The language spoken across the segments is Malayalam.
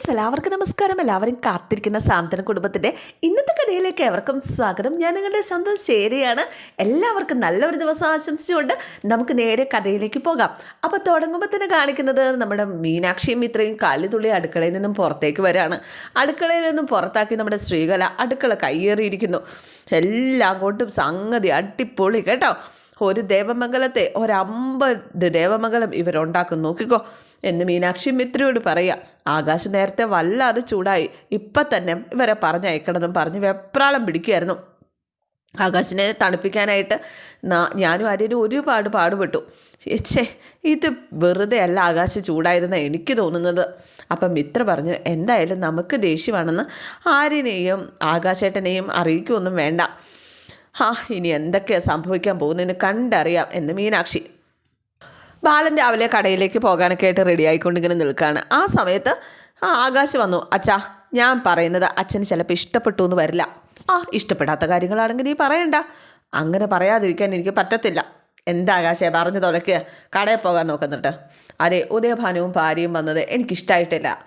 ഫ്രണ്ട്സ് എല്ലാവർക്കും നമസ്കാരം എല്ലാവരും കാത്തിരിക്കുന്ന സാന്ത്വന കുടുംബത്തിന്റെ ഇന്നത്തെ കഥയിലേക്ക് എവർക്കും സ്വാഗതം. ഞാൻ നിങ്ങളുടെ സ്വന്തം ശേരിയാണ് എല്ലാവർക്കും നല്ലൊരു ദിവസം ആശംസിച്ചുകൊണ്ട് നമുക്ക് നേരെ കഥയിലേക്ക് പോകാം. അപ്പോൾ തുടങ്ങുമ്പോൾ തന്നെ കാണിക്കുന്നത് നമ്മുടെ മീനാക്ഷിയും ഇത്രയും കാലിതുള്ളി അടുക്കളയിൽ നിന്നും പുറത്തേക്ക് വരാണ്. അടുക്കളയിൽ നിന്നും പുറത്താക്കി നമ്മുടെ ശ്രീകല അടുക്കള കയ്യേറിയിരിക്കുന്നു. എല്ലാം കൊണ്ടും സംഗതി അടിപൊളി കേട്ടോ. ഒരു ദേവമംഗലത്തെ ഒരമ്പത് ദേവമംഗലം ഇവരുണ്ടാക്കും നോക്കിക്കോ. എന്ന് മീനാക്ഷി മിത്രയോട് പറയുക ആകാശ് നേരത്തെ വല്ലാതെ ചൂടായി. ഇപ്പം തന്നെ ഇവരെ പറഞ്ഞയക്കണമെന്നും പറഞ്ഞ് വെപ്രാളം പിടിക്കുകയായിരുന്നു ആകാശിനെ തണുപ്പിക്കാനായിട്ട് ഞാനും ആര്യനും ഒരുപാട് പാടുപെട്ടു. ഛേ ഇത് വെറുതെ അല്ല ആകാശ് ചൂടായിരുന്ന എനിക്ക് തോന്നുന്നത്. അപ്പം മിത്ര പറഞ്ഞു എന്തായാലും നമുക്ക് ദേഷ്യമാണെന്ന് ആര്യനെയും ആകാശേട്ടനെയും അറിയിക്കുകയൊന്നും വേണ്ട. ആ ഇനി എന്തൊക്കെയാണ് സംഭവിക്കാൻ പോകുന്നതെന്ന് കണ്ടറിയാം എന്ന് മീനാക്ഷി. ബാലൻ രാവിലെ കടയിലേക്ക് പോകാനൊക്കെ ആയിട്ട് റെഡി ആയിക്കൊണ്ടിങ്ങനെ നിൽക്കുകയാണ് ആ സമയത്ത് ആ ആകാശ് വന്നു. അച്ഛാ ഞാൻ പറയുന്നത് അച്ഛന് ചിലപ്പോൾ ഇഷ്ടപ്പെട്ടു എന്ന് വരില്ല. ആ ഇഷ്ടപ്പെടാത്ത കാര്യങ്ങളാണെങ്കിൽ നീ പറയണ്ട. അങ്ങനെ പറയാതിരിക്കാൻ എനിക്ക് പറ്റത്തില്ല. എന്താ ആകാശേ പറഞ്ഞു തുലക്ക് കടയിൽ പോകാൻ നോക്കുന്നുണ്ട്. അതെ ഉദയഭാനുവും ഭാര്യയും വന്നത് എനിക്കിഷ്ടമായിട്ടില്ല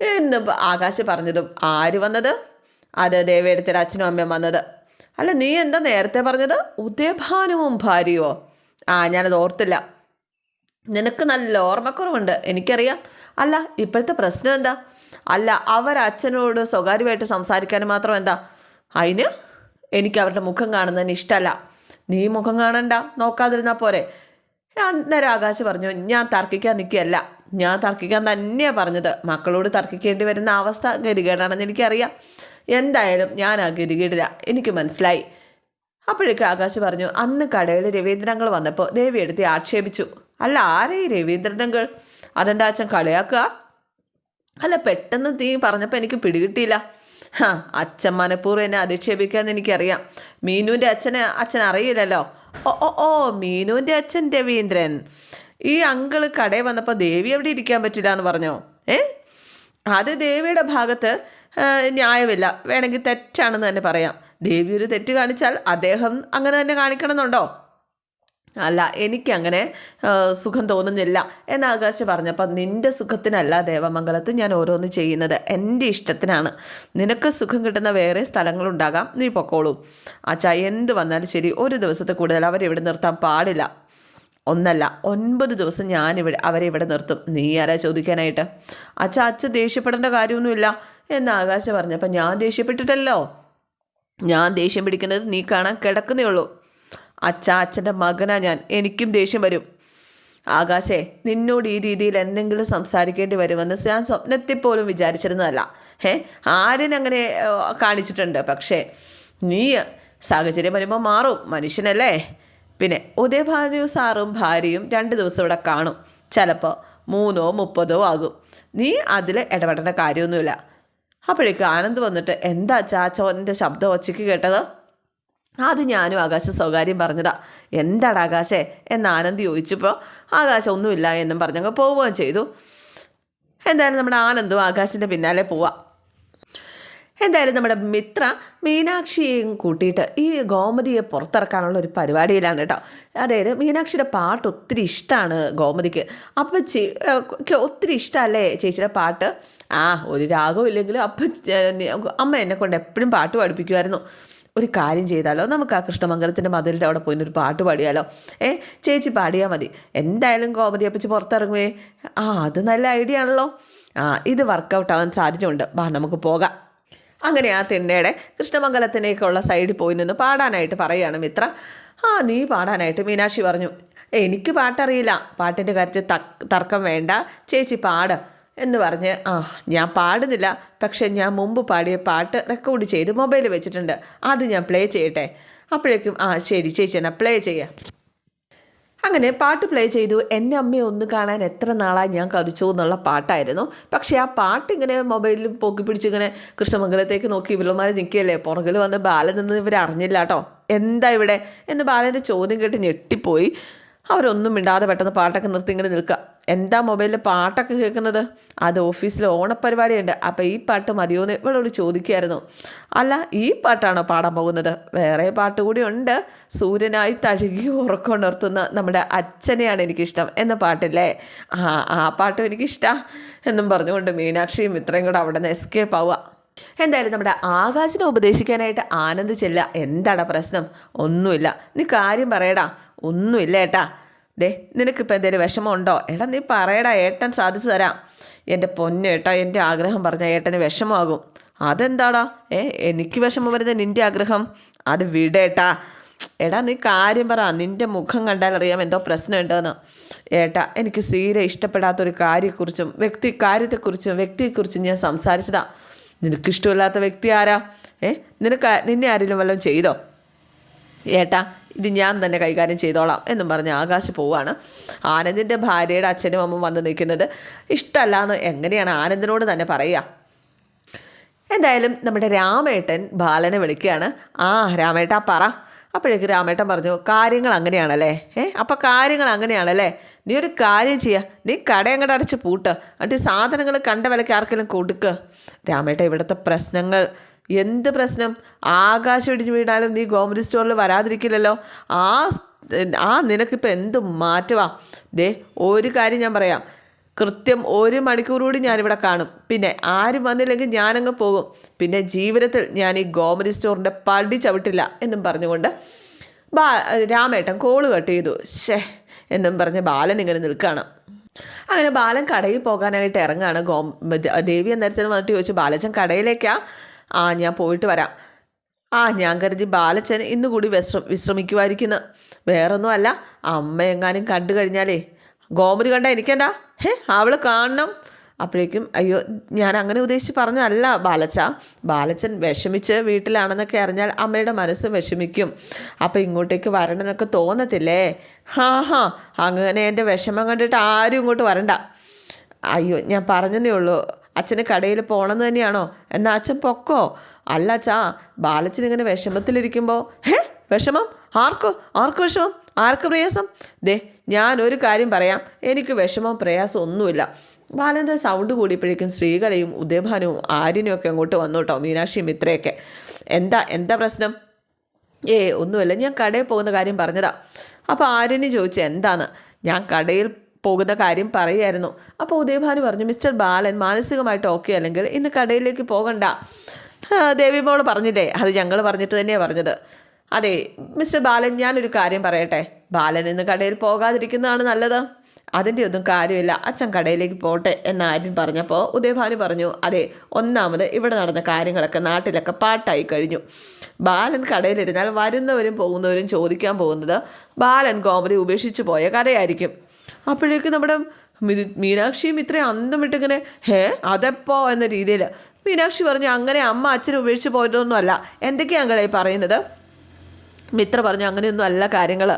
എന്ന് ആകാശ് പറഞ്ഞതും ആര് വന്നത്? അത് ദേവേടത്തിന്റെ അച്ഛനും അമ്മയും വന്നത്. അല്ല നീ എന്താ നേരത്തെ പറഞ്ഞത്? ഉദയഭാനുവും ഭാര്യയോ? ആ ഞാനത് ഓർത്തില്ല. നിനക്ക് നല്ല ഓർമ്മക്കുറവുണ്ട് എനിക്കറിയാം. അല്ല ഇപ്പോഴത്തെ പ്രശ്നം എന്താ? അല്ല അവർ അച്ഛനോട് സ്വകാര്യമായിട്ട് സംസാരിക്കാൻ മാത്രം എന്താ? അതിന് എനിക്ക് അവരുടെ മുഖം കാണുന്നതിന് ഇഷ്ടമല്ല നീ മുഖം കാണണ്ട നോക്കാതിരുന്നാൽ പോരെ. അന്നേരം ആകാശ് പറഞ്ഞു ഞാൻ തർക്കിക്കാൻ നിൽക്കുകയല്ല. ഞാൻ തർക്കിക്കാൻ തന്നെയാണ് പറഞ്ഞത്. മക്കളോട് തർക്കിക്കേണ്ടി വരുന്ന അവസ്ഥ ഗതികേടാണെന്ന് എനിക്കറിയാം. എന്തായാലും ഞാൻ ആ ഗതികേടില്ല എനിക്ക് മനസ്സിലായി. അപ്പോഴേക്ക് ആകാശ് പറഞ്ഞു അന്ന് കടയിൽ രവീന്ദ്രങ്ങൾ വന്നപ്പോൾ ദേവി എടുത്ത് ആക്ഷേപിച്ചു. അല്ല ആരേ രവീന്ദ്രനങ്ങൾ അതെന്താ അച്ഛൻ കളിയാക്കുക? അല്ല പെട്ടെന്ന് തീ പറഞ്ഞപ്പോൾ എനിക്ക് പിടികിട്ടിയില്ല. ഹാ അച്ഛൻ മനഃപൂർവം എന്നെ അധിക്ഷേപിക്കാമെന്ന് എനിക്കറിയാം. മീനുവിന്റെ അച്ഛനെ അച്ഛൻ അറിയില്ലല്ലോ. ഓ ഓ ഓ മീനുവിന്റെ അച്ഛൻ രവീന്ദ്രൻ. ഈ അങ്കിൾ കടയിൽ വന്നപ്പോൾ ദേവി അവിടെ ഇരിക്കാൻ പറ്റില്ല എന്ന് പറഞ്ഞോ? ഏ? അത് ദേവിയുടെ ഭാഗത്ത് ന്യായമില്ല. വേണമെങ്കിൽ തെറ്റാണെന്ന് തന്നെ പറയാം. ദേവി ഒരു തെറ്റ് കാണിച്ചാൽ അദ്ദേഹം അങ്ങനെ തന്നെ കാണിക്കണമെന്നുണ്ടോ? അല്ല എനിക്കങ്ങനെ സുഖം തോന്നുന്നില്ല എന്ന് ആകാശ് പറഞ്ഞപ്പോൾ നിന്റെ സുഖത്തിനല്ല ദേവമംഗലത്ത് ഞാൻ ഓരോന്ന് ചെയ്യുന്നത്. എന്റെ ഇഷ്ടത്തിനാണ്. നിനക്ക് സുഖം കിട്ടുന്ന വേറെ സ്ഥലങ്ങളുണ്ടാകാം നീ പൊക്കോളൂ. അച്ഛാ എന്ത് വന്നാലും ശരി ഒരു ദിവസത്തെ കൂടുതൽ അവരെ ഇവിടെ നിർത്താൻ പാടില്ല. ഒന്നല്ല ഒൻപത് ദിവസം ഞാനിവിടെ അവരെ ഇവിടെ നിർത്തും. നീ ആരാ ചോദിക്കാനായിട്ട്? അച്ഛ അച്ഛൻ ദേഷ്യപ്പെടേണ്ട കാര്യമൊന്നുമില്ല എന്ന് ആകാശ പറഞ്ഞപ്പോൾ ഞാൻ ദേഷ്യപ്പെട്ടിട്ടല്ലോ. ഞാൻ ദേഷ്യം പിടിക്കുന്നത് നീ കാണാൻ കിടക്കുന്നേ ഉള്ളൂ. അച്ഛ അച്ഛന്റെ മകനാ ഞാൻ. എനിക്കും ദേഷ്യം വരും. ആകാശേ നിന്നോട് ഈ രീതിയിൽ എന്തെങ്കിലും സംസാരിക്കേണ്ടി വരുമെന്ന് ഞാൻ സ്വപ്നത്തിൽ പോലും വിചാരിച്ചിരുന്നതല്ല. ഏ ആരിനങ്ങനെ കാണിച്ചിട്ടുണ്ട്. പക്ഷേ നീ സാഹചര്യം വരുമ്പോൾ മാറും. മനുഷ്യനല്ലേ? പിന്നെ ഉദയഭാനു സാറും ഭാര്യയും രണ്ട് ദിവസം ഇവിടെ കാണും. ചിലപ്പോൾ മൂന്നോ മുപ്പതോ ആകും. നീ അതിൽ ഇടപെടേണ്ട കാര്യമൊന്നുമില്ല. അപ്പോഴേക്ക് ആനന്ദ് വന്നിട്ട് എന്താ ചാച്ചോന്റെ ശബ്ദം ഒച്ചയ്ക്ക് കേട്ടത്? അത് ഞാനും ആകാശ സ്വകാര്യം പറഞ്ഞതാ. എന്താണ് ആകാശേ? എന്ന് ആനന്ദ് ചോദിച്ചപ്പോൾ ആകാശം ഒന്നുമില്ല എന്നും പറഞ്ഞങ്ങ് പോവുകയും ചെയ്തു. എന്തായാലും നമ്മുടെ ആനന്ദും ആകാശിന്റെ പിന്നാലെ പോവാം. എന്തായാലും നമ്മുടെ മിത്ര മീനാക്ഷിയെയും കൂട്ടിയിട്ട് ഈ ഗോമതിയെ പുറത്തിറക്കാനുള്ള ഒരു പരിപാടിയിലാണ് കേട്ടോ. അതായത് മീനാക്ഷിയുടെ പാട്ട് ഒത്തിരി ഇഷ്ടമാണ് ഗോമതിക്ക്. അപ്പം ചേ ഒത്തിരി ഇഷ്ടമല്ലേ ചേച്ചിയുടെ പാട്ട്? ആ ഒരു രാഗവും ഇല്ലെങ്കിലും അപ്പം അമ്മ എന്നെ കൊണ്ട് എപ്പോഴും പാട്ട് പഠിപ്പിക്കുമായിരുന്നു ഒരു കാര്യം ചെയ്താലോ? നമുക്ക് ആ കൃഷ്ണമംഗലത്തിന്റെ മതിലിന്റെ അവിടെ പോയി ഒരു പാട്ട് പാടിയാലോ? ഏ ചേച്ചി പാടിയാൽ മതി. എന്തായാലും ഗോമതി അപ്പച്ചി പുറത്തിറങ്ങുവേ. ആ അത് നല്ല ഐഡിയ ആണല്ലോ. ആ ഇത് വർക്കൗട്ട് ആവാൻ സാധ്യതയുണ്ട്. വാ നമുക്ക് പോകാം. അങ്ങനെ ആ തിണ്ണയുടെ കൃഷ്ണമംഗലത്തിനേക്കുള്ള സൈഡിൽ പോയി നിന്ന് പാടാനായിട്ട് പറയുകയാണ് മിത്ര. ആ നീ പാടാനായിട്ട് മീനാക്ഷി പറഞ്ഞു എനിക്ക് പാട്ടറിയില്ല. പാട്ടിന്റെ കാര്യത്തിൽ തർക്കം വേണ്ട. ചേച്ചി പാട് എന്ന് പറഞ്ഞ് ആ ഞാൻ പാടുന്നില്ല. പക്ഷെ ഞാൻ മുമ്പ് പാടിയ പാട്ട് റെക്കോർഡ് ചെയ്ത് മൊബൈലിൽ വെച്ചിട്ടുണ്ട്. അത് ഞാൻ പ്ലേ ചെയ്യട്ടെ? അപ്പോഴേക്കും ആ ശരി ചേച്ചി എന്നാൽ പ്ലേ ചെയ്യാം. അങ്ങനെ പാട്ട് പ്ലേ ചെയ്തു. എന്റെ അമ്മയെ ഒന്ന് കാണാൻ എത്ര നാളായി ഞാൻ കരുച്ചു എന്നുള്ള പാട്ടായിരുന്നു. പക്ഷേ ആ പാട്ട് ഇങ്ങനെ മൊബൈലിൽ പൊക്കി പിടിച്ചിങ്ങനെ കൃഷ്ണമംഗലത്തേക്ക് നോക്കി ഇവളുമാർ നിൽക്കുകയല്ലേ? പുറകിൽ വന്ന് ബാലൻ നിന്ന് ഇവർ അറിഞ്ഞില്ല കേട്ടോ. എന്താ ഇവിടെ? എന്ന് ബാലന്റെ ചോദ്യം കേട്ട് ഞെട്ടിപ്പോയി. അവരൊന്നും മിണ്ടാതെ പെട്ടെന്ന് പാട്ടൊക്കെ നിർത്തി ഇങ്ങനെ നിൽക്കുക. എന്താ മൊബൈലിൽ പാട്ടൊക്കെ കേൾക്കുന്നത്? അത് ഓഫീസിൽ ഓണപ്പരിപാടിയുണ്ട്. അപ്പോൾ ഈ പാട്ട് മതിയോ എന്ന് ഇവളോട് ചോദിക്കുമായിരുന്നു അല്ല ഈ പാട്ടാണോ പാടാൻ പോകുന്നത്? വേറെ പാട്ട് കൂടി ഉണ്ട്. സൂര്യനായി തഴുകി ഉറക്കമുണർത്തുന്ന നമ്മുടെ അച്ഛനെയാണ് എനിക്കിഷ്ടം എന്ന പാട്ടില്ലേ? ആ ആ പാട്ടും എനിക്കിഷ്ടമാണ് എന്നും പറഞ്ഞുകൊണ്ട് മീനാക്ഷിയും ഇത്രയും കൂടെ അവിടെ നിന്ന് എസ്കേപ്പ് ആവുക. എന്തായാലും നമ്മുടെ ആകാശിനെ ഉപദേശിക്കാനായിട്ട് ആനന്ദ് ചെല്ല എന്താണ് പ്രശ്നം? ഒന്നുമില്ല. നീ കാര്യം പറയടാ. ഒന്നുമില്ല ഏട്ടാ. ദേ നിനക്കിപ്പോൾ എന്തെങ്കിലും വിഷമമുണ്ടോ? എടാ നീ പറയടാ ഏട്ടൻ സാധിച്ചു തരാം. എന്റെ പൊന്നു ഏട്ടാ എന്റെ ആഗ്രഹം പറഞ്ഞാൽ ഏട്ടന് വിഷമമാകും. അതെന്താടാ? ഏ എനിക്ക് വിഷമം വരുന്നത് നിന്റെ ആഗ്രഹം? അത് വിടേട്ടാ എടാ നീ കാര്യം പറ. നിന്റെ മുഖം കണ്ടാൽ അറിയാം എന്തോ പ്രശ്നമുണ്ടെന്ന്. ഏട്ടാ എനിക്ക് സീരെ ഇഷ്ടപ്പെടാത്തൊരു കാര്യത്തെക്കുറിച്ചും വ്യക്തി കാര്യത്തെക്കുറിച്ചും വ്യക്തിയെക്കുറിച്ചും ഞാൻ സംസാരിച്ചതാ. നിനക്കിഷ്ടമില്ലാത്ത വ്യക്തി ആരാ? ഏ? നിനക്ക് നിന്നെ ആരെങ്കിലും വല്ലതും ചെയ്തോ? ഏട്ടാ ഇത് ഞാൻ തന്നെ കൈകാര്യം ചെയ്തോളാം എന്നും പറഞ്ഞ് ആകാശ് പോവാണ്. ആനന്ദിന്റെ ഭാര്യയുടെ അച്ഛനും അമ്മ വന്ന് നിൽക്കുന്നത് ഇഷ്ടമല്ല എന്ന് എങ്ങനെയാണ് ആനന്ദിനോട് തന്നെ പറയുക? എന്തായാലും നമ്മുടെ രാമേട്ടൻ ബാലനെ വിളിക്കുകയാണ്. ആ രാമേട്ടാ പറ. അപ്പോഴേക്ക് രാമേട്ടൻ പറഞ്ഞു കാര്യങ്ങൾ അങ്ങനെയാണല്ലേ? ഏ? അപ്പോൾ കാര്യങ്ങൾ അങ്ങനെയാണല്ലേ? നീ ഒരു കാര്യം ചെയ്യുക നീ കട അടച്ച് പൂട്ട്. എന്നിട്ട് സാധനങ്ങൾ കണ്ട വിലയ്ക്ക് ആർക്കെങ്കിലും കൊടുക്കുക രാമേട്ട ഇവിടുത്തെ പ്രശ്നങ്ങൾ. എന്ത് പ്രശ്നം? ആകാശം ഇടിഞ്ഞു വീണാലും നീ ഗവൺമെന്റ് സ്റ്റോറിൽ വരാതിരിക്കില്ലല്ലോ. ആ ആ നിനക്കിപ്പോൾ എന്ത് മാറ്റവാ? ദേ ഒരു കാര്യം ഞാൻ പറയാം. കൃത്യം ഒരു മണിക്കൂർ കൂടി ഞാനിവിടെ കാണും. പിന്നെ ആരും വന്നില്ലെങ്കിൽ ഞാനങ്ങ് പോകും. പിന്നെ ജീവിതത്തിൽ ഞാൻ ഈ ഗോമതി സ്റ്റോറിന്റെ പടി ചവിട്ടില്ല എന്നും പറഞ്ഞുകൊണ്ട് ബാ രാമേട്ടൻ കോൾ കട്ട് ചെയ്തു. ഷേ എന്നും പറഞ്ഞ് ബാലൻ ഇങ്ങനെ നിൽക്കുകയാണ് അങ്ങനെ ബാലൻ കടയിൽ പോകാനായിട്ട് ഇറങ്ങുകയാണ് ഗോം ദേവി അന്നേരത്തിന് വന്നിട്ട് ചോദിച്ചു ബാലച്ചൻ കടയിലേക്കാ? ആ ഞാൻ പോയിട്ട് വരാം. ആ ഞാൻ കരുതി ബാലച്ചൻ ഇന്നുകൂടി വിശ്ര വിശ്രമിക്കുമായിരിക്കുന്നു. വേറൊന്നുമല്ല അമ്മ എങ്ങാനും കണ്ടു കഴിഞ്ഞാലേ. ഗോമതി കണ്ട എനിക്കെന്താ? ഹേ അവൾ കാണണം. അപ്പോഴേക്കും അയ്യോ ഞാൻ അങ്ങനെ ഉദ്ദേശിച്ച് പറഞ്ഞതല്ല ബാലച്ച. ബാലച്ചൻ വിഷമിച്ച് വീട്ടിലാണെന്നൊക്കെ അറിഞ്ഞാൽ അമ്മയുടെ മനസ്സ് വിഷമിക്കും. അപ്പോൾ ഇങ്ങോട്ടേക്ക് വരണമെന്നൊക്കെ തോന്നത്തില്ലേ? ഹാ ഹാ. അങ്ങനെ എന്റെ വിഷമം കണ്ടിട്ട് ആരും ഇങ്ങോട്ട് വരണ്ട. അയ്യോ ഞാൻ പറഞ്ഞതേ ഉള്ളൂ. അച്ഛന് കടയിൽ പോകണമെന്ന് തന്നെയാണോ? എന്നാൽ അച്ഛൻ പൊക്കോ? അല്ല അച്ഛാ. ബാലച്ചൻ ഇങ്ങനെ വിഷമത്തിലിരിക്കുമ്പോൾ ഹേ? വിഷമം? ആർക്ക്? ആർക്ക് വിഷമം? ആർക്ക് പ്രയാസം? ദേ ഞാൻ ഒരു കാര്യം പറയാം. എനിക്ക് വിഷമവും പ്രയാസം ഒന്നുമില്ല. ബാലന്റെ സൗണ്ട് കൂടിയപ്പോഴേക്കും ശ്രീകലയും ഉദയഭാനുവും ആര്യനും ഒക്കെ അങ്ങോട്ട് വന്നു കേട്ടോ മീനാക്ഷിയും മിത്രയൊക്കെ. എന്താ എന്താ പ്രശ്നം? ഏ ഒന്നുമല്ല ഞാൻ കടയിൽ പോകുന്ന കാര്യം പറഞ്ഞതാ. അപ്പോൾ ആര്യന് ചോദിച്ചു എന്താണ് ഞാൻ കടയിൽ പോകുന്ന കാര്യം പറയുമായിരുന്നു അപ്പോൾ ഉദയഭാനു പറഞ്ഞു മിസ്റ്റർ ബാലൻ മാനസികമായിട്ട് ഓക്കെ അല്ലെങ്കിൽ ഇന്ന് കടയിലേക്ക് പോകണ്ട. ദേവിമോൾ പറഞ്ഞില്ലേ അത് ഞങ്ങൾ പറഞ്ഞിട്ട് തന്നെയാണ് പറഞ്ഞത്. അതെ മിസ്റ്റർ ബാലൻ ഞാനൊരു കാര്യം പറയട്ടെ. ബാലൻ ഇന്ന് കടയിൽ പോകാതിരിക്കുന്നതാണ് നല്ലത്. അതിന്റെ ഒന്നും കാര്യമില്ല. അച്ഛൻ കടയിലേക്ക് പോട്ടെ എന്ന് ആര്യൻ പറഞ്ഞപ്പോൾ ഉദയഭാനു പറഞ്ഞു അതെ ഒന്നാമത് ഇവിടെ നടന്ന കാര്യങ്ങളൊക്കെ നാട്ടിലൊക്കെ പാട്ടായി കഴിഞ്ഞു. ബാലൻ കടയിലിരുന്നാൽ വരുന്നവരും പോകുന്നവരും ചോദിക്കാൻ പോകുന്നത് ബാലൻ കോമഡി ഉപേക്ഷിച്ചു പോയ കഥയായിരിക്കും. അപ്പോഴേക്ക് നമ്മുടെ മീനാക്ഷിയും ഇത്രയും അന്തം വിട്ടിങ്ങനെ ഹേ അതെപ്പോ? എന്ന രീതിയിൽ മീനാക്ഷി പറഞ്ഞു അങ്ങനെ അമ്മ അച്ഛനെ ഉപേക്ഷിച്ച് പോയതൊന്നുമല്ല. എന്തൊക്കെയാണ് അങ്ങളെ പറയുന്നത്? മിത്ര പറഞ്ഞു അങ്ങനെയൊന്നും അല്ല കാര്യങ്ങൾ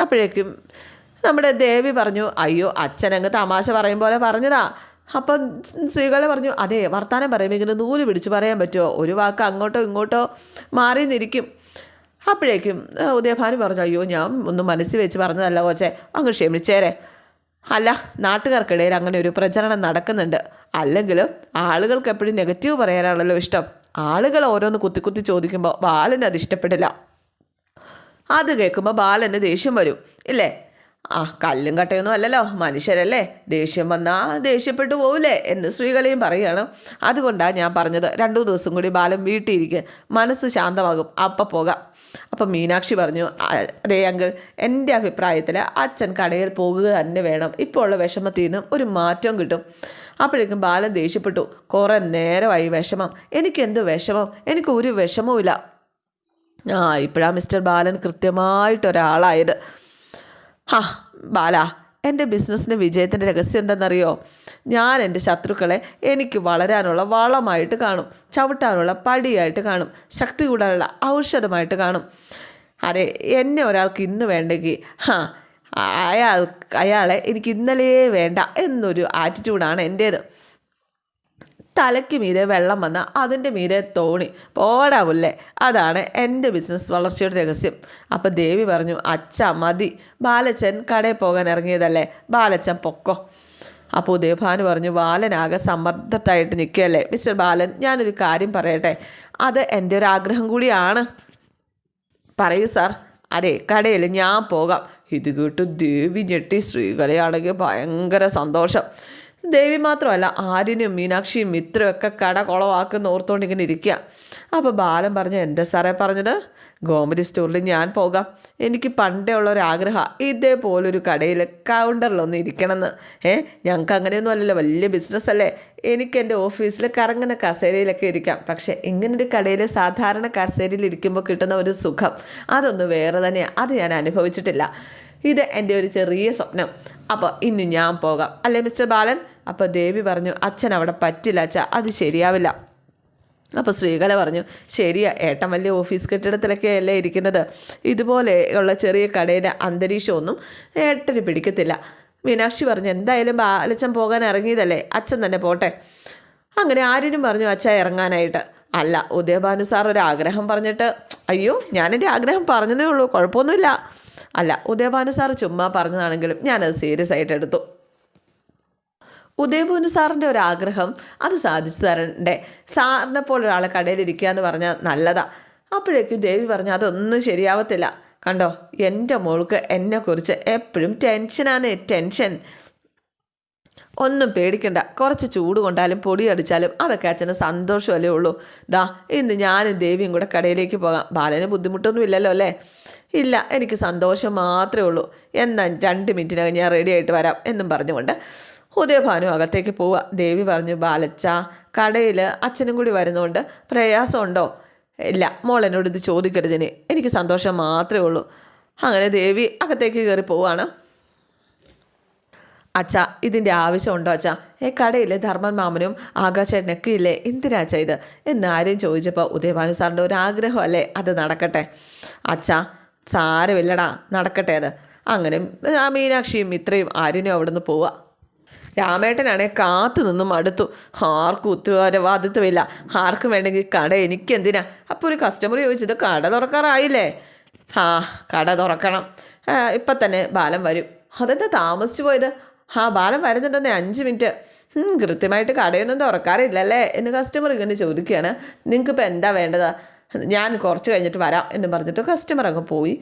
അപ്പോഴേക്കും നമ്മുടെ ദേവി പറഞ്ഞു അയ്യോ അച്ഛനങ്ങ് തമാശ പറയും പോലെ പറഞ്ഞതാ. അപ്പം സ്ത്രീകളെ പറഞ്ഞു അതെ വർത്തമാനം പറയുമ്പോൾ ഇങ്ങനെ നൂൽ പിടിച്ച് പറയാൻ പറ്റുമോ? ഒരു വാക്ക് അങ്ങോട്ടോ ഇങ്ങോട്ടോ മാറി നിന്നിരിക്കും അപ്പോഴേക്കും ഉദയഭാനു പറഞ്ഞു അയ്യോ ഞാൻ ഒന്നും മനസ്സിൽ വെച്ച് പറഞ്ഞതല്ല കോച്ചെ അങ്ങ് ക്ഷമിച്ചേരെ. അല്ല നാട്ടുകാർക്കിടയിൽ അങ്ങനെ ഒരു പ്രചരണം നടക്കുന്നുണ്ട്. അല്ലെങ്കിലും ആളുകൾക്ക് എപ്പോഴും നെഗറ്റീവ് പറയാനാണല്ലോ ഇഷ്ടം. ആളുകൾ ഓരോന്ന് കുത്തി കുത്തി ചോദിക്കുമ്പോൾ ബാലന് അത് ഇഷ്ടപ്പെടില്ല. അത് കേൾക്കുമ്പോൾ ബാലന് ദേഷ്യം വരും ഇല്ലേ? ആ കല്ലും കട്ടയൊന്നും അല്ലല്ലോ. മനുഷ്യരല്ലേ? ദേഷ്യം വന്നാൽ ദേഷ്യപ്പെട്ടു പോവില്ലേ എന്ന് ശ്രീകലയും പറയുകയാണ് അതുകൊണ്ടാണ് ഞാൻ പറഞ്ഞത്. രണ്ടു ദിവസം കൂടി ബാലൻ വീട്ടിലിരിക്കുക മനസ്സ് ശാന്തമാകും. അപ്പം പോകാം. അപ്പം മീനാക്ഷി പറഞ്ഞു "ആ, അതേ അങ്കിൾ എന്റെ അഭിപ്രായത്തിൽ അച്ഛൻ കടയിൽ പോകുക തന്നെ വേണം. ഇപ്പോൾ ഉള്ള വിഷമത്തിൽ നിന്നും ഒരു മാറ്റം കിട്ടും. അപ്പോഴേക്കും ബാലൻ ദേഷ്യപ്പെട്ടു. കുറേ നേരമായി വിഷമം. എനിക്കെന്ത് വിഷമം? എനിക്ക് ഒരു വിഷമവും ആ ഇപ്പോഴാണ് മിസ്റ്റർ ബാലൻ കൃത്യമായിട്ടൊരാളായത്. ഹാ ബാല എന്റെ ബിസിനസ്സിന്റെ വിജയത്തിന്റെ രഹസ്യം എന്തെന്നറിയോ ഞാൻ എന്റെ ശത്രുക്കളെ എനിക്ക് വളരാനുള്ള വളമായിട്ട് കാണും ചവിട്ടാനുള്ള പടിയായിട്ട് കാണും ശക്തി കൂടാനുള്ള ഔഷധമായിട്ട് കാണും. അതെ എന്നെ ഒരാൾക്ക് ഇന്ന് വേണ്ടെങ്കിൽ ഹാ അയാൾ അയാളെ എനിക്ക് ഇന്നലെ വേണ്ട എന്നൊരു ആറ്റിറ്റ്യൂഡാണ് എന്റേത് തലയ്ക്ക് മീരെ വെള്ളം വന്ന അതിന്റെ മീരെ തോണി. പോടാവില്ലേ അതാണ് എന്റെ ബിസിനസ് വളർച്ചയുടെ രഹസ്യം. അപ്പം ദേവി പറഞ്ഞു അച്ഛ മതി. ബാലച്ചൻ കടയിൽ പോകാൻ ഇറങ്ങിയതല്ലേ? ബാലച്ചൻ പൊക്കോ. അപ്പോൾ ഉദയഭാനു പറഞ്ഞു ബാലനാകെ സമ്മർദ്ദത്തായിട്ട് നിൽക്കുകയല്ലേ? മിസ്റ്റർ ബാലൻ ഞാനൊരു കാര്യം പറയട്ടെ. അത് എന്റെ ഒരു ആഗ്രഹം കൂടിയാണ്. പറയൂ സാർ. അതെ കടയിൽ ഞാൻ പോകാം. ഇത് കേട്ട് ദേവി ഞെട്ടി. ശ്രീകലയാണെങ്കിൽ ഭയങ്കര സന്തോഷം. ദേവി മാത്രമല്ല ആര്യനും മീനാക്ഷിയും മിത്രയും ഒക്കെ കട കുളവാക്കുന്ന ഓർത്തുകൊണ്ട് ഇങ്ങനെ ഇരിക്കുക അപ്പോൾ ബാലൻ പറഞ്ഞു എന്റെ സാറേ പറഞ്ഞത്? ഗോമതി സ്റ്റോറിൽ ഞാൻ പോകാം. എനിക്ക് പണ്ടേ ഉള്ള ഒരു ആഗ്രഹം ഇതേപോലൊരു കടയിൽ കൗണ്ടറിലൊന്ന് ഇരിക്കണമെന്ന് ഏ ഞങ്ങൾക്ക് അങ്ങനെയൊന്നും അല്ലല്ലോ വലിയ ബിസിനസ് അല്ലേ എനിക്ക് എന്റെ ഓഫീസിൽ കറങ്ങുന്ന കസേരയിലൊക്കെ ഇരിക്കാം. പക്ഷേ ഇങ്ങനൊരു കടയിൽ സാധാരണ കസേരയിൽ ഇരിക്കുമ്പോൾ കിട്ടുന്ന ഒരു സുഖം അതൊന്ന് വേറെ തന്നെയാണ് അത് ഞാൻ അനുഭവിച്ചിട്ടില്ല. ഇത് എന്റെ ഒരു ചെറിയ സ്വപ്നം. അപ്പോൾ ഇന്ന് ഞാൻ പോകാം. അല്ലേ മിസ്റ്റർ ബാലൻ? അപ്പോൾ ദേവി പറഞ്ഞു അച്ഛൻ അവിടെ പറ്റില്ല അച്ഛ അത് ശരിയാവില്ല. അപ്പോൾ ശ്രീകല പറഞ്ഞു ശരിയാ ഏട്ടൻ വലിയ ഓഫീസ് കെട്ടിടത്തിലൊക്കെ അല്ലേ ഇരിക്കുന്നത്? ഇതുപോലെയുള്ള ചെറിയ കടയിലെ അന്തരീക്ഷമൊന്നും ഏട്ടന് പിടിക്കത്തില്ല. മീനാക്ഷി പറഞ്ഞു എന്തായാലും ബാലച്ചൻ പോകാൻ ഇറങ്ങിയതല്ലേ? അച്ഛൻ തന്നെ പോട്ടെ. അങ്ങനെ ആര്യനും പറഞ്ഞു അച്ഛ ഇറങ്ങാനായിട്ട്. അല്ല ഉദയഭാനു സാർ ഒരു ആഗ്രഹം പറഞ്ഞിട്ട് അയ്യോ ഞാനെന്റെ ആഗ്രഹം പറഞ്ഞതേ ഉള്ളൂ കുഴപ്പമൊന്നുമില്ല. അല്ല ഉദയഭാനു സാർ ചുമ്മാ പറഞ്ഞതാണെങ്കിലും ഞാനത് സീരിയസ് ആയിട്ട് എടുത്തു. ഉദയഭാനു സാറിന്റെ ഒരു ആഗ്രഹം അത് സാധിച്ചു തരണ്ടേ. സാറിനെ പോലെ ഒരാളെ കടയിലിരിക്കുക എന്ന് പറഞ്ഞാൽ നല്ലതാ. അപ്പോഴേക്കും ദേവി പറഞ്ഞു അതൊന്നും ശരിയാവത്തില്ല. കണ്ടോ എന്റെ മോൾക്ക് എന്നെക്കുറിച്ച് എപ്പോഴും ടെൻഷനാണ് ടെൻഷൻ. ഒന്നും പേടിക്കണ്ട. കുറച്ച് ചൂട് കൊണ്ടാലും പൊടി അടിച്ചാലും അതൊക്കെ അച്ഛന് സന്തോഷമല്ലേ ഉള്ളൂ. ദാ ഇന്ന് ഞാനും ദേവിയും കൂടെ കടയിലേക്ക് പോകാം. ബാലന് ബുദ്ധിമുട്ടൊന്നും ഇല്ലല്ലോ അല്ലേ? ഇല്ല എനിക്ക് സന്തോഷം മാത്രമേ ഉള്ളൂ. എന്നാൽ രണ്ട് മിനിറ്റിനകം ഞാൻ റെഡി ആയിട്ട് വരാം എന്നും പറഞ്ഞുകൊണ്ട് ഉദയഭാനു അകത്തേക്ക് പോവുക. ദേവി പറഞ്ഞു ബാലച്ച കടയിൽ അച്ഛനും കൂടി വരുന്നതുകൊണ്ട് പ്രയാസമുണ്ടോ? ഇല്ല മോൾ എന്നോട് ഇത് ചോദിക്കരുതിന് എനിക്ക് സന്തോഷം മാത്രമേ ഉള്ളൂ. അങ്ങനെ ദേവി അകത്തേക്ക് കയറി പോവുകയാണ്. അച്ഛ ഇതിന്റെ ആവശ്യമുണ്ടോ അച്ഛ? ഏ കടയിലെ ധർമ്മൻ മാമനും ആകാശേട്ടനൊക്കെ ഇല്ലേ എന്തിനാ അച്ഛ ഇത് എന്ന് ആരും ചോദിച്ചപ്പോൾ ഉദയഭാനു സാറിന്റെ ഒരു ആഗ്രഹമല്ലേ അത് നടക്കട്ടെ? അച്ഛ സാരമില്ലടാ നടക്കട്ടെ അത്. അങ്ങനെ ആ മീനാക്ഷിയും ഇത്രയും ആര്യനും നിന്ന് പോവുക രാമേട്ടനാണെ കാത്തു നിന്നും അടുത്തു. ആർക്കും ഉത്തരവാദിത്വമില്ല. ആർക്കും വേണമെങ്കിൽ കട എനിക്കെന്തിനാ? അപ്പോൾ ഒരു കസ്റ്റമർ ചോദിച്ചത് കട തുറക്കാറായില്ലേ? ആ കട തുറക്കണം. ഇപ്പം തന്നെ ബാലം വരും. അതെന്താ താമസിച്ചു പോയത്? ആ ബാലൻ വരുന്നുണ്ടെന്നേ അഞ്ച് മിനിറ്റ്. കൃത്യമായിട്ട് കടയൊന്നും തുറക്കാറില്ലല്ലേ എന്ന് കസ്റ്റമർ ഇങ്ങനെ ചോദിക്കുകയാണ്. നിങ്ങൾക്കിപ്പോൾ എന്താ വേണ്ടത്? ഞാൻ കുറച്ച് കഴിഞ്ഞിട്ട് വരാം എന്ന് പറഞ്ഞിട്ട് കസ്റ്റമർ അങ്ങ് പോയി.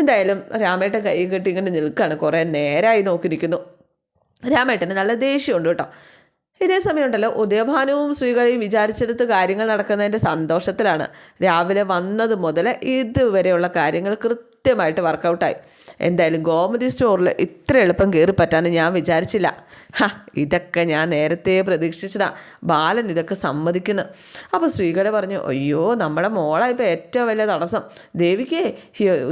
എന്തായാലും രാമേട്ടൻ കൈ കെട്ടി ഇങ്ങനെ നിൽക്കുകയാണ് കുറേ നേരമായി നോക്കി നിൽക്കുന്നു രാമേട്ടന് നല്ല ദേഷ്യമുണ്ട് കേട്ടോ. ഇതേ സമയമുണ്ടല്ലോ ഉദയഭാനുവും ശ്രീകളിയും വിചാരിച്ചെടുത്ത് കാര്യങ്ങൾ നടക്കുന്നതിന്റെ സന്തോഷത്തിലാണ്. രാവിലെ വന്നത് മുതൽ ഇതുവരെയുള്ള കാര്യങ്ങൾ കൃത്യമായിട്ട് വർക്കൗട്ടായി. എന്തായാലും ഗോമതി സ്റ്റോറിൽ ഇത്ര എളുപ്പം കയറി പറ്റാമെന്ന് ഞാൻ വിചാരിച്ചില്ല. ഹാ ഇതൊക്കെ ഞാൻ നേരത്തെ പ്രതീക്ഷിച്ചതാ. ബാലൻ ഇതൊക്കെ സമ്മതിക്കുന്നു. അപ്പോൾ ശ്രീകല പറഞ്ഞു അയ്യോ നമ്മുടെ മോളാ ഇപ്പോൾ ഏറ്റവും വലിയ തടസ്സം. ദേവിക്ക്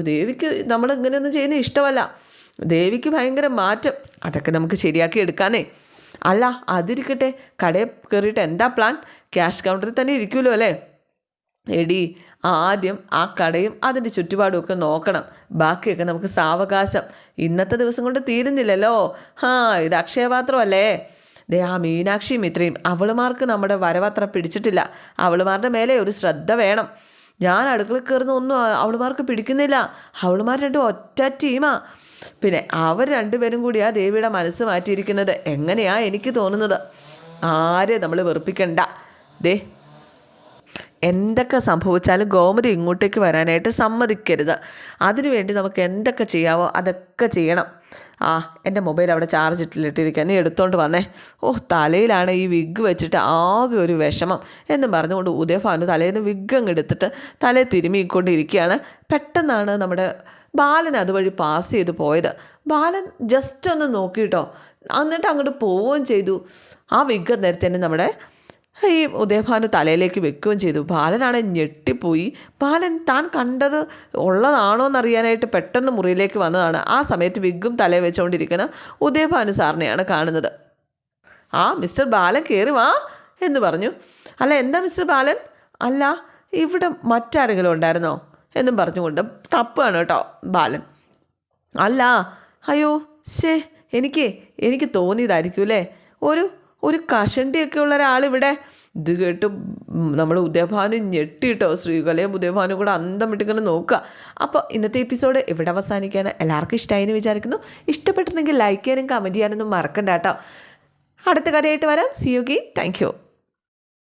ദേവിക്ക് നമ്മൾ ഇങ്ങനെയൊന്നും ചെയ്യുന്നത് ഇഷ്ടമല്ല. ദേവിക്ക് ഭയങ്കര മാറ്റം. അതൊക്കെ നമുക്ക് ശരിയാക്കി എടുക്കാനേ അല്ല അതിരിക്കട്ടെ. കടയിൽ കയറിയിട്ട് എന്താ പ്ലാൻ ക്യാഷ് കൗണ്ടറിൽ തന്നെ ഇരിക്കുമല്ലോ അല്ലേ? എടി ആദ്യം ആ കടയും അതിന്റെ ചുറ്റുപാടും ഒക്കെ നോക്കണം. ബാക്കിയൊക്കെ നമുക്ക് സാവകാശം. ഇന്നത്തെ ദിവസം കൊണ്ട് തീരുന്നില്ലല്ലോ. ഹാ ഇത് അക്ഷയപാത്രമല്ലേ? ദേ ആ മീനാക്ഷിയും ഇത്രയും അവളുമാർക്ക് നമ്മുടെ വരവത്ര പിടിച്ചിട്ടില്ല. അവളുമാരുടെ മേലെ ഒരു ശ്രദ്ധ വേണം. ഞാൻ അടുക്കളയിൽ കയറുന്ന ഒന്നും അവളുമാർക്ക് പിടിക്കുന്നില്ല. അവളുമാർ രണ്ടും ഒറ്റ ടീമാ. പിന്നെ അവർ രണ്ടുപേരും കൂടിയാ ദേവിയുടെ മനസ്സ് മാറ്റിയിരിക്കുന്നത്. എങ്ങനെയാ എനിക്ക് തോന്നുന്നത്? ആരെ നമ്മൾ വെറുപ്പിക്കണ്ട. ദേ എന്തൊക്കെ സംഭവിച്ചാലും ഗോമതി ഇങ്ങോട്ടേക്ക് വരാനായിട്ട് സമ്മതിക്കരുത്. അതിനുവേണ്ടി നമുക്ക് എന്തൊക്കെ ചെയ്യാവോ അതൊക്കെ ചെയ്യണം. ആ എന്റെ മൊബൈൽ അവിടെ ചാർജ് ഇട്ടിട്ടിരിക്കുക നീ എടുത്തോണ്ട് വന്നേ. ഓ തലയിലാണ് ഈ വിഗ് വെച്ചിട്ട് ആകെ ഒരു വിഷമം എന്നും പറഞ്ഞുകൊണ്ട് ഉദയഭാനു തലയിൽ നിന്ന് വിഗ് അങ്ങ് എടുത്തിട്ട് തലയിൽ തിരുമ്മിക്കൊണ്ടിരിക്കുകയാണ്. പെട്ടെന്നാണ് നമ്മുടെ ബാലൻ അതുവഴി പാസ് ചെയ്ത് പോയത്. ബാലൻ ജസ്റ്റ് ഒന്ന് നോക്കിയിട്ടോ എന്നിട്ട് അങ്ങോട്ട് പോവുകയും ചെയ്തു. ആ വിഗ് നേരത്തെ തന്നെ നമ്മുടെ ഈ ഉദയഭാനു തലയിലേക്ക് വെക്കുകയും ചെയ്തു. ബാലനാണ് ഞെട്ടിപ്പോയി. ബാലൻ താൻ കണ്ടത് ഉള്ളതാണോ എന്നറിയാനായിട്ട് പെട്ടെന്ന് മുറിയിലേക്ക് വന്നതാണ്. ആ സമയത്ത് വിഗും തലയിൽ വെച്ചുകൊണ്ടിരിക്കുന്ന ഉദയഭാനു സാറിനെയാണ് കാണുന്നത്. ആ മിസ്റ്റർ ബാലൻ കയറി വാ എന്ന് പറഞ്ഞു. അല്ല എന്താ മിസ്റ്റർ ബാലൻ? അല്ല ഇവിടെ മറ്റാരെങ്കിലും ഉണ്ടായിരുന്നോ? എന്നും പറഞ്ഞുകൊണ്ട് തപ്പാണ് കേട്ടോ ബാലൻ. അല്ല അയ്യോ ശേ എനിക്ക് എനിക്ക് തോന്നിയതായിരിക്കും അല്ലേ? ഒരു ഒരു കഷണ്ടിയൊക്കെ ഉള്ള ഒരാളിവിടെ ഇത് കേട്ട് നമ്മൾ ഉദയഭാനു ഞെട്ടിട്ടോ ശ്രീകലയും ഉദയഭാനും കൂടെ അന്തം വിട്ടിങ്ങനെ നോക്കുക. അപ്പോൾ ഇന്നത്തെ എപ്പിസോഡ് ഇവിടെ അവസാനിക്കുകയാണ്. എല്ലാവർക്കും ഇഷ്ടമായി എന്ന് വിചാരിക്കുന്നു. ഇഷ്ടപ്പെട്ടിട്ടുണ്ടെങ്കിൽ ലൈക്ക് ചെയ്യാനും കമന്റ് ചെയ്യാനൊന്നും മറക്കണ്ട കേട്ടോ. അടുത്ത കഥയായിട്ട് വരാം. C Yogi thank you